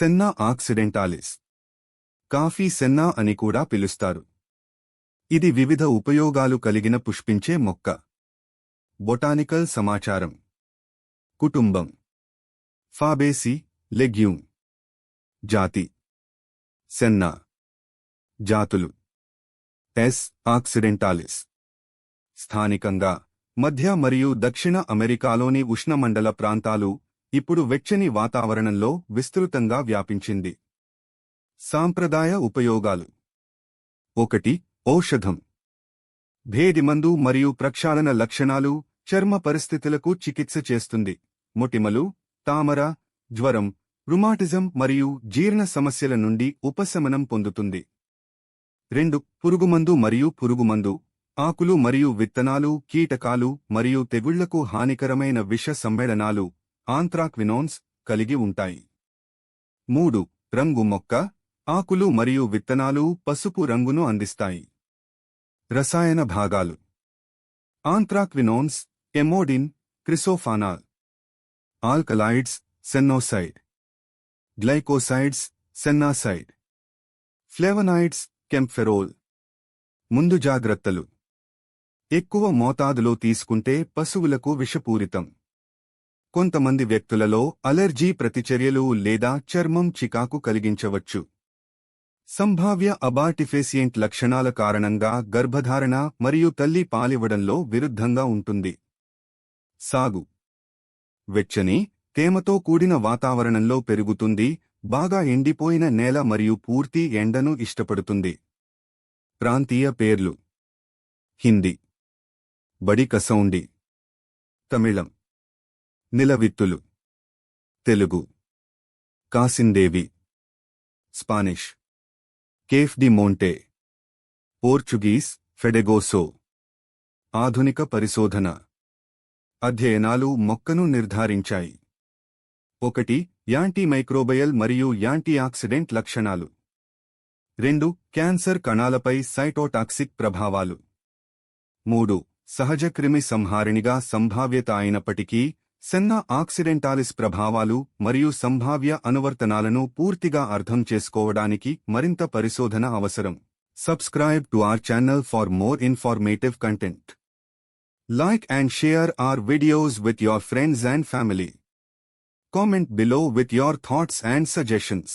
సెన్నా ఆక్సిడెంటాలిస్. Coffee సెన్నా అని కూడా పిలుస్తారు. ఇది వివిధ ఉపయోగాలు కలిగిన పుష్పించే మొక్క. బొటానికల్ సమాచారం. కుటుంబం. Fabaceae legume. జాతి. సెన్నా. జాతులు. S occidentalis. స్థానికంగా మధ్య మరియు దక్షిణ అమెరికాలోని ఉష్ణమండల ప్రాంతాలు ఇప్పుడు వెచ్చని వాతావరణంలో విస్తృతంగా వ్యాపించింది. సాంప్రదాయ ఉపయోగాలు. ఒకటి ఔషధం. భేదిమందు మరియు ప్రక్షాళన లక్షణాలు చర్మ పరిస్థితులకు చికిత్స చేస్తుంది. మొటిమలు తామర జ్వరం రుమాటిజం మరియు జీర్ణ సమస్యల నుండి ఉపశమనం పొందుతుంది. రెండు పురుగుమందు మరియు పురుగుమందు. ఆకులు మరియు విత్తనాలు కీటకాలు మరియు తెగుళ్ళకు హానికరమైన విష సమ్మేళనాలు. ఆంత్రాక్వినోన్స్ కలిగి ఉంటాయి. మూడు రంగు మొక్క ఆకులు మరియు విత్తనాలు పసుపు రంగును అందిస్తాయి. రసాయన భాగాలు. Anthraquinones emodin chrysophanol. Alkaloids sennoside. Glycosides sennoside. Flavonoids kaempferol. ముందు జాగ్రత్తలు. ఎక్కువ మోతాదులో తీసుకుంటే పశువులకు విషపూరితం. కొంతమంది వ్యక్తులలో అలెర్జీ ప్రతిచర్యలు లేదా చర్మం చికాకు కలిగించవచ్చు. సంభావ్య అబార్టిఫేసియంట్ లక్షణాల కారణంగా గర్భధారణ మరియు తల్లి పాలివ్వడంలో విరుద్ధంగా ఉంటుంది. సాగు. వెచ్చని తేమతో కూడిన వాతావరణంలో పెరుగుతుంది బాగా ఎండిపోయిన నేల మరియు పూర్తి ఎండను ఇష్టపడుతుంది. ప్రాంతీయ పేర్లు. హిందీ. బడి కసౌండి తమిళం. నిలవిత్తులు. తెలుగు. కాసిందేవి స్పానిష్. కేఫ్ డి మోంటే. పోర్చుగీస్ ఫెడెగోసో. ఆధునిక పరిశోధన. అధ్యయనాలు మొక్కను నిర్ధారించాయి. ఒకటి యాంటీమైక్రోబయల్ మరియు యాంటీఆక్సిడెంట్ లక్షణాలు. రెండు క్యాన్సర్ కణాలపై సైటోటాక్సిక్ ప్రభావాలు. మూడు సహజ క్రిమి సంహారిణిగా సంభావ్యత అయినప్పటికీ సెన్నా ఆక్సిడెంటాలిస్ ప్రభావాలు మరియు సంభావ్య అనువర్తనాలను పూర్తిగా అర్థం చేసుకోవడానికి మరింత పరిశోధన అవసరం. Subscribe to our channel for more informative content like and share our videos with your friends and family comment below with your thoughts and suggestions